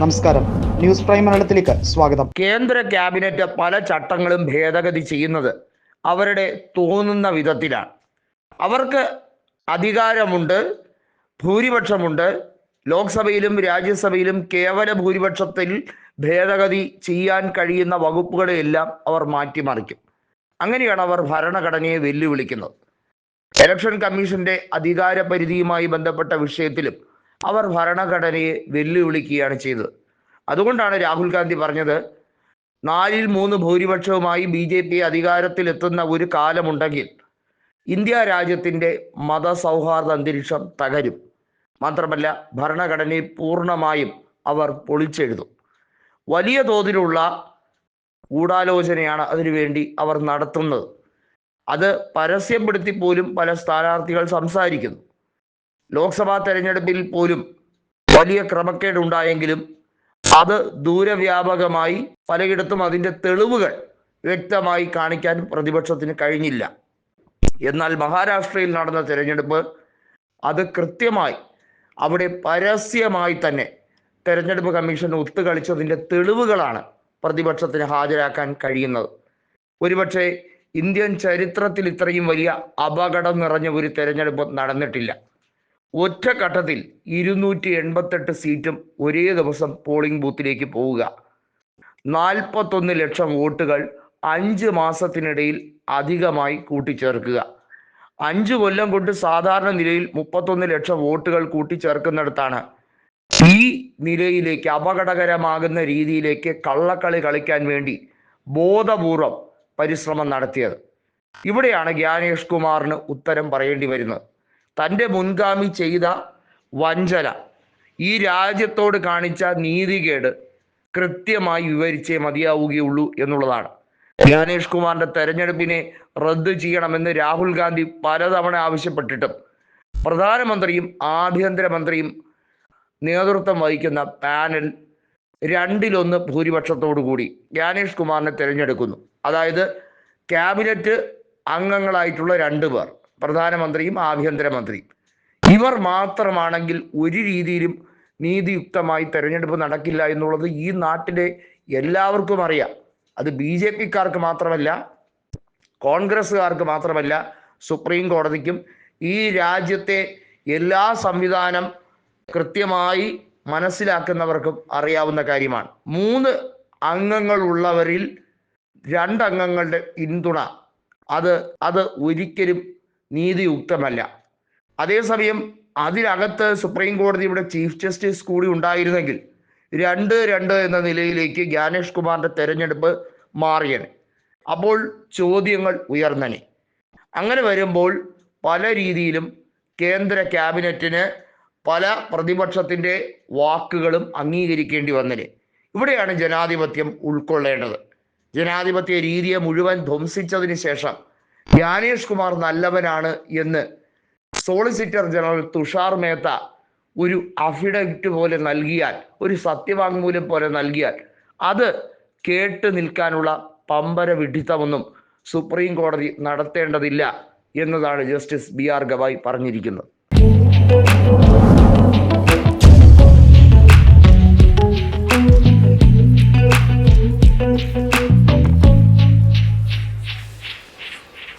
നമസ്കാരം. News prime മലയാളത്തിലേക്ക് സ്വാഗതം. കേന്ദ്ര ക്യാബിനറ്റ് പല ചട്ടങ്ങളും ഭേദഗതി ചെയ്യുന്നത് അവരുടെ തോന്നുന്ന വിധത്തിലാണ്. അവർക്ക് അധികാരമുണ്ട് ഭൂരിപക്ഷമുണ്ട്. ലോക്സഭയിലും രാജ്യസഭയിലും കേവല ഭൂരിപക്ഷത്തിൽ ഭേദഗതി ചെയ്യാൻ കഴിയുന്ന വകുപ്പുകളെയെല്ലാം അവർ മാറ്റിമറിക്കും. അങ്ങനെയാണ് അവർ ഭരണഘടനയെ വെല്ലുവിളിക്കുന്നത്. ഇലക്ഷൻ കമ്മീഷന്റെ അധികാര പരിധിയുമായി ബന്ധപ്പെട്ട വിഷയത്തിലും അവർ ഭരണഘടനയെ വെല്ലുവിളിക്കുകയാണ് ചെയ്തത്. അതുകൊണ്ടാണ് രാഹുൽ ഗാന്ധി പറഞ്ഞത് നാലിൽ മൂന്ന് ഭൂരിപക്ഷവുമായി ബി ജെ പി അധികാരത്തിലെത്തുന്ന ഒരു കാലമുണ്ടെങ്കിൽ ഇന്ത്യ രാജ്യത്തിന്റെ മതസൗഹാർദ്ദ അന്തരീക്ഷം തകരും. മാത്രമല്ല ഭരണഘടനയെ പൂർണമായും അവർ പൊളിച്ചെഴുതും. വലിയ തോതിലുള്ള ഗൂഢാലോചനയാണ് അതിനുവേണ്ടി അവർ നടത്തുന്നത്. അത് പരസ്യപ്പെടുത്തി പോലും പല സ്ഥാനാർത്ഥികൾ സംസാരിക്കുന്നു. ലോക്സഭാ തെരഞ്ഞെടുപ്പിൽ പോലും വലിയ ക്രമക്കേട് ഉണ്ടായെങ്കിലും അത് ദൂരവ്യാപകമായി പലയിടത്തും അതിന്റെ തെളിവുകൾ വ്യക്തമായി കാണിക്കാൻ പ്രതിപക്ഷത്തിന് കഴിഞ്ഞില്ല. എന്നാൽ മഹാരാഷ്ട്രയിൽ നടന്ന തെരഞ്ഞെടുപ്പ് അത് കൃത്യമായി അവിടെ പരസ്യമായി തന്നെ തെരഞ്ഞെടുപ്പ് കമ്മീഷൻ ഒത്തുകളിച്ചതിന്റെ തെളിവുകളാണ് പ്രതിപക്ഷത്തിന് ഹാജരാക്കാൻ കഴിയുന്നത്. ഒരുപക്ഷെ ഇന്ത്യൻ ചരിത്രത്തിൽ ഇത്രയും വലിയ അപകടം നിറഞ്ഞ ഒരു തെരഞ്ഞെടുപ്പ് നടന്നിട്ടില്ല. ഒറ്റഘട്ടത്തിൽ ഇരുന്നൂറ്റി എൺപത്തെട്ട് സീറ്റും ഒരേ ദിവസം പോളിംഗ് ബൂത്തിലേക്ക് പോവുക. നാൽപ്പത്തൊന്ന് ലക്ഷം വോട്ടുകൾ അഞ്ച് മാസത്തിനിടയിൽ അധികമായി കൂട്ടിച്ചേർക്കുക. അഞ്ച് കൊല്ലം കൊണ്ട് സാധാരണ നിലയിൽ മുപ്പത്തൊന്ന് ലക്ഷം വോട്ടുകൾ കൂട്ടിച്ചേർക്കുന്നിടത്താണ്. ഈ നിലയിലേക്ക് അപകടകരമാകുന്ന രീതിയിലേക്ക് കള്ളക്കളി കളിക്കാൻ വേണ്ടി ബോധപൂർവം പരിശ്രമം നടത്തിയത്. ഇവിടെയാണ് ജ്ഞാനേഷ് കുമാറിന് ഉത്തരം പറയേണ്ടി വരുന്നത്. തന്റെ മുൻഗാമി ചെയ്ത വഞ്ചന. ഈ രാജ്യത്തോട് കാണിച്ച നീതികേട് കൃത്യമായി വിവരിച്ചേ മതിയാവുകയുള്ളൂ എന്നുള്ളതാണ്. ജ്ഞാനേഷ് കുമാറിന്റെ തെരഞ്ഞെടുപ്പിനെ റദ്ദു ചെയ്യണമെന്ന് രാഹുൽ ഗാന്ധി പലതവണ ആവശ്യപ്പെട്ടിട്ടും പ്രധാനമന്ത്രിയും ആഭ്യന്തരമന്ത്രിയും നേതൃത്വം വഹിക്കുന്ന പാനൽ രണ്ടിലൊന്ന് ഭൂരിപക്ഷത്തോടു കൂടി ജ്ഞാനേഷ് കുമാറിനെ തിരഞ്ഞെടുക്കുന്നു. അതായത് ക്യാബിനറ്റ് അംഗങ്ങളായിട്ടുള്ള രണ്ടു പേർ. പ്രധാനമന്ത്രിയും ആഭ്യന്തരമന്ത്രിയും. ഇവർ മാത്രമാണെങ്കിൽ ഒരു രീതിയിലും നീതിയുക്തമായി തെരഞ്ഞെടുപ്പ് നടക്കില്ല എന്നുള്ളത് ഈ നാട്ടിലെ എല്ലാവർക്കും അറിയാം. അത് ബി ജെ പിക്കാർക്ക് മാത്രമല്ല കോൺഗ്രസ്സുകാർക്ക് മാത്രമല്ല സുപ്രീം കോടതിക്കും ഈ രാജ്യത്തെ എല്ലാ സംവിധാനം കൃത്യമായി മനസ്സിലാക്കുന്നവർക്കും അറിയാവുന്ന കാര്യമാണ്. മൂന്ന് അംഗങ്ങൾ ഉള്ളവരിൽ രണ്ടംഗങ്ങളുടെ പിന്തുണ. അത് അത് ഒരിക്കലും നീതിയുക്തമല്ല. അതേസമയം അതിനകത്ത് സുപ്രീം കോടതിയുടെ ചീഫ് ജസ്റ്റിസ് കൂടി ഉണ്ടായിരുന്നെങ്കിൽ രണ്ട് രണ്ട് എന്ന നിലയിലേക്ക് ജ്ഞാനേഷ് കുമാറിന്റെ തെരഞ്ഞെടുപ്പ് മാറിയനെ അപ്പോൾ ചോദ്യങ്ങൾ ഉയർന്നനെ. അങ്ങനെ വരുമ്പോൾ പല രീതിയിലും കേന്ദ്ര ക്യാബിനറ്റിന് പല പ്രതിപക്ഷത്തിന്റെ വാക്കുകളും അംഗീകരിക്കേണ്ടി വന്നനെ ഇവിടെയാണ് ജനാധിപത്യം ഉൾക്കൊള്ളേണ്ടത്. ജനാധിപത്യ രീതിയെ മുഴുവൻ ധ്വംസിച്ചതിന് ശേഷം ജ്ഞാനേഷ് കുമാർ നല്ലവനാണ് എന്ന് സോളിസിറ്റർ ജനറൽ തുഷാർ മേത്ത ഒരു അഫിഡവിറ്റ് പോലെ നൽകിയാൽ ഒരു സത്യവാങ്മൂലം പോലെ നൽകിയാൽ അത് കേട്ട് നിൽക്കാനുള്ള പമ്പര വിഡിത്തമൊന്നും സുപ്രീം കോടതി നടത്തേണ്ടതില്ല എന്നതാണ് ജസ്റ്റിസ് ബി ആർ ഗവായ് പറഞ്ഞിരിക്കുന്നത്.